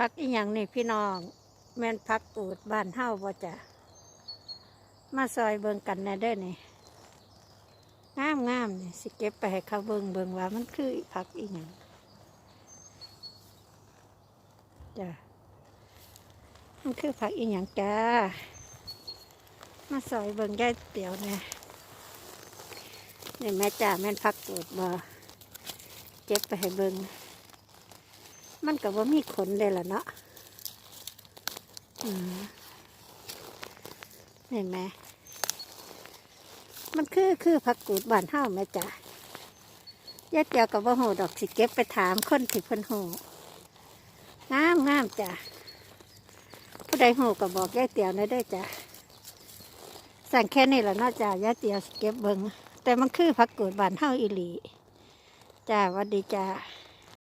พักอีหยังนี่พี่น้อง แม่นพักตูดบ้านเฮ้าบ่จ้ะมาซอยเบิงกันแน่เด้อนี่งามงามนี่สิเก็บไปให้เขาเบิงเบิงว่ามันคือพักอีหยังจ้ะมันคือพักอีหยังจ้ามาซอยเบิงยายเตี๋ยวเนี่ยนี่แม่จ้าแม่นพักตูดบ่เก็บไปให้เบิ่ง มันก็บ่ามีขนเลยล่ะเนาะเห็นไหม มันคือคือผักกูดบานเฮาแม่จ้ะยายเตียวกับว่าหูดอกสิเก็บไปถามคนที่เพิ่นหูงามงามจ้ะผู้ใดหูก็บอกยายเตียวหนะได้จ้ะสั่งแค่นี้แหละเนาะจ้ะยายเตียวสิเก็บเบิงแต่มันคือผักกูดบานเฮาอีหลีจ้าวัดดีจ้า